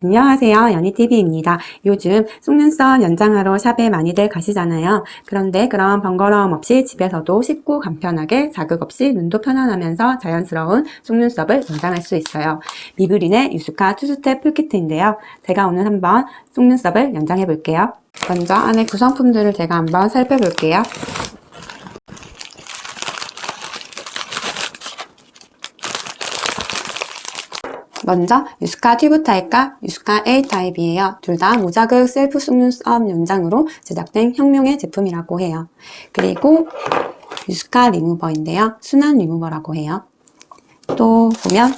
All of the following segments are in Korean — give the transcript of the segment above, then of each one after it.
안녕하세요. 연희TV입니다. 요즘 속눈썹 연장하러 샵에 많이들 가시잖아요. 그런데 그런 번거로움 없이 집에서도 쉽고 간편하게 자극 없이 눈도 편안하면서 자연스러운 속눈썹을 연장할 수 있어요. 미브린의 유스카 투스텝 풀키트인데요. 제가 오늘 한번 속눈썹을 연장해 볼게요. 먼저 안에 구성품들을 제가 한번 살펴볼게요. 먼저 유스카 튜브 타입과 유스카 A 타입이에요. 둘 다 무자극 셀프 속눈썹 연장으로 제작된 혁명의 제품이라고 해요. 그리고 유스카 리무버인데요. 순환 리무버라고 해요. 또 보면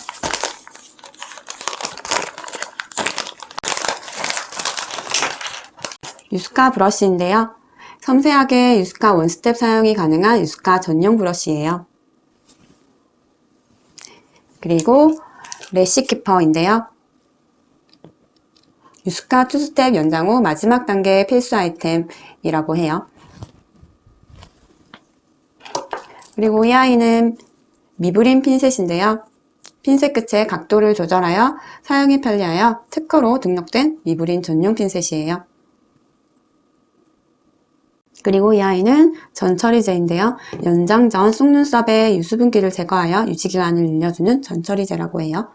유스카 브러쉬인데요. 섬세하게 유스카 원스텝 사용이 가능한 유스카 전용 브러쉬예요. 그리고 래시 키퍼인데요. 유스카 투스텝 연장 후 마지막 단계의 필수 아이템이라고 해요. 그리고 이 아이는 미브린 핀셋인데요. 핀셋 끝의 각도를 조절하여 사용이 편리하여 특허로 등록된 미브린 전용 핀셋이에요. 그리고 이 아이는 전처리제인데요. 연장 전 속눈썹의 유수분기를 제거하여 유지기간을 늘려주는 전처리제라고 해요.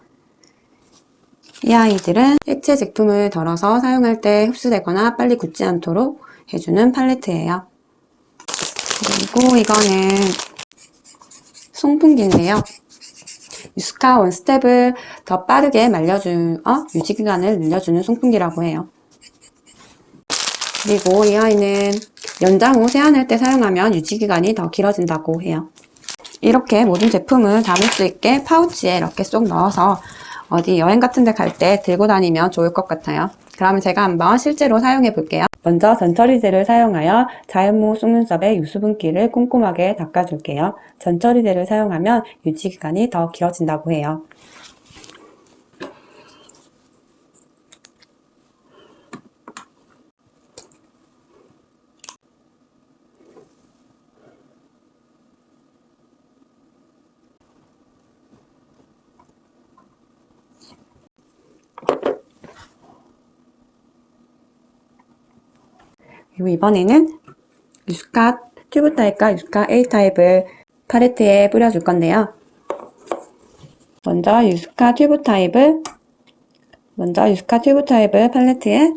이 아이들은 액체 제품을 덜어서 사용할 때 흡수되거나 빨리 굳지 않도록 해주는 팔레트예요. 그리고 이거는 송풍기인데요. 유스카 원스텝을 더 빠르게 말려주, 어? 유지기간을 늘려주는 송풍기라고 해요. 그리고 이 아이는 연장 후 세안할 때 사용하면 유지기간이 더 길어진다고 해요. 이렇게 모든 제품을 담을 수 있게 파우치에 이렇게 쏙 넣어서 어디 여행 같은 데 갈 때 들고 다니면 좋을 것 같아요. 그러면 제가 한번 실제로 사용해 볼게요. 먼저 전처리제를 사용하여 자연모 속눈썹의 유수분기를 꼼꼼하게 닦아줄게요. 전처리제를 사용하면 유지기간이 더 길어진다고 해요. 그리고 이번에는 유스카 튜브 타입과 유스카 A 타입을 팔레트에 뿌려줄 건데요. 먼저 유스카 튜브 타입을 먼저 유스카 튜브 타입을 팔레트에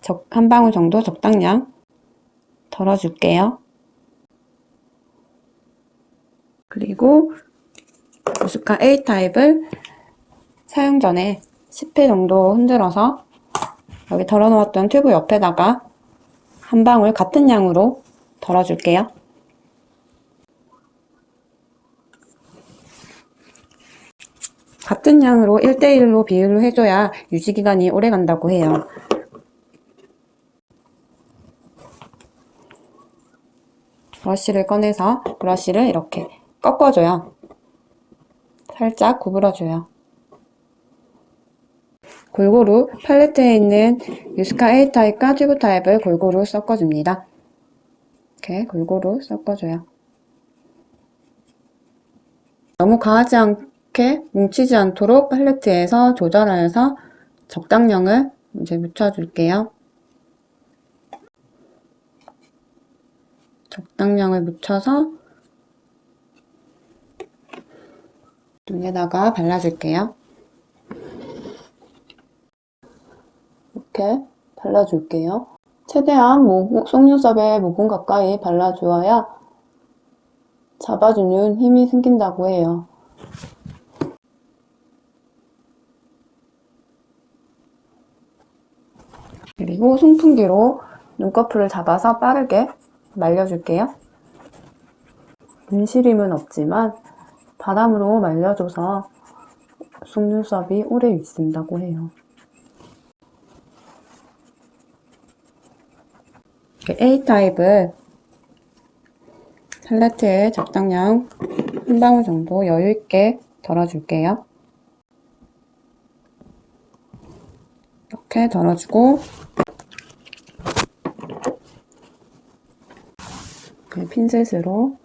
적, 한 방울 정도 적당량 덜어줄게요. 그리고 유스카 A 타입을 사용 전에 10회 정도 흔들어서 여기 덜어놓았던 튜브 옆에다가 한 방울 같은 양으로 덜어줄게요. 같은 양으로 1대1로 비율로 해줘야 유지기간이 오래 간다고 해요. 브러쉬를 꺼내서 브러쉬를 이렇게 꺾어줘요. 살짝 구부러줘요. 골고루 팔레트에 있는 유스카 A 타입과 튜브 타입을 골고루 섞어줍니다. 이렇게 골고루 섞어줘요. 너무 과하지 않게 뭉치지 않도록 팔레트에서 조절하여서 적당량을 이제 묻혀줄게요. 적당량을 묻혀서 눈에다가 발라줄게요. 이렇게 발라줄게요. 최대한 모공, 속눈썹에 모공 가까이 발라주어야 잡아주는 힘이 생긴다고 해요. 그리고 송풍기로 눈꺼풀을 잡아서 빠르게 말려줄게요. 눈시림은 없지만 바람으로 말려줘서 속눈썹이 오래 유지된다고 해요. A 타입을 팔레트에 적당량 한 방울 정도 여유있게 덜어줄게요. 이렇게 덜어주고 핀셋으로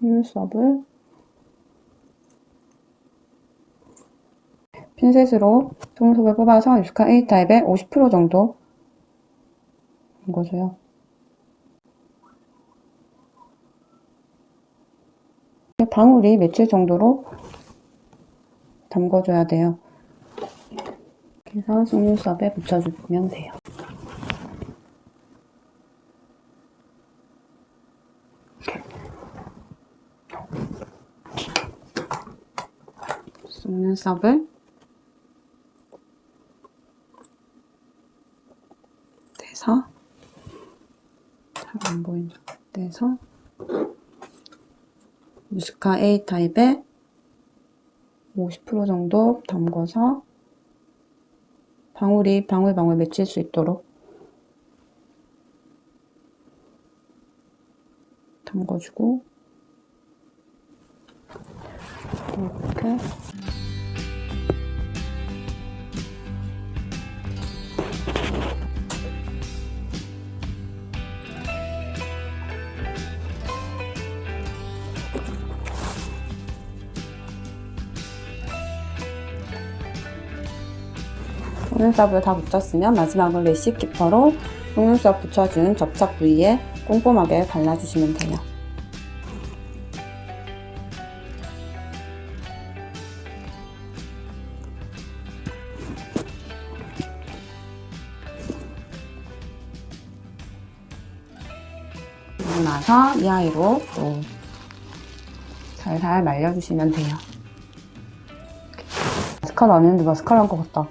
속눈썹을 핀셋으로 속눈썹을 뽑아서 유스카 A타입의 50% 정도 담궈줘요. 방울이 맺힐 정도로 담궈줘야 돼요. 그래서 속눈썹에 붙여주면 돼요. 속눈썹을 떼서 잘 안 보이죠? 떼서 무스카 A 타입에 50% 정도 담궈서 방울이 방울방울 맺힐 수 있도록 담궈주고 이렇게 속눈썹을 다 붙였으면 마지막으로 레시 키퍼로 속눈썹 붙여준 접착 부위에 꼼꼼하게 발라주시면 돼요. 그리고 나서 이 아이로 또 살살 말려주시면 돼요. 마스카라 안 했는데 마스카라 한 것 같다.